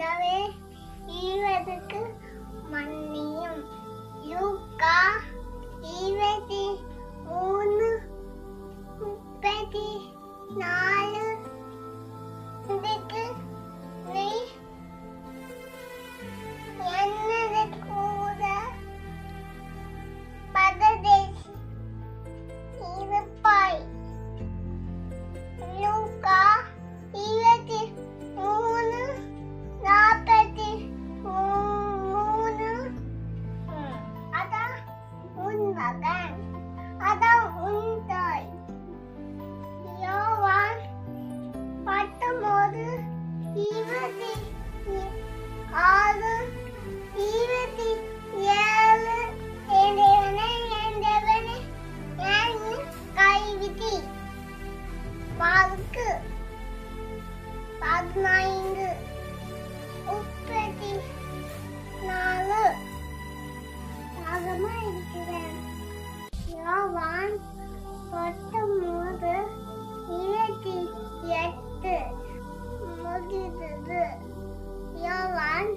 കർത്താവേ ഈവതക്ക് മണ്ണിയും ഈ ഈവതി മൂന്ന് മുപ്പത്തി നാല് 아빠가 아담 운전 여왕 바토모드 이브디 ஆறு இருபத்தி ஏழு என்றவனை என்றவனை நான் கைவிதி. பாதுக்கு பதினான்கு தாகமா இருக்கிறேன். யாவான் பத்தொன்பது இருபத்தி எட்டு முடிந்தது. யோவான்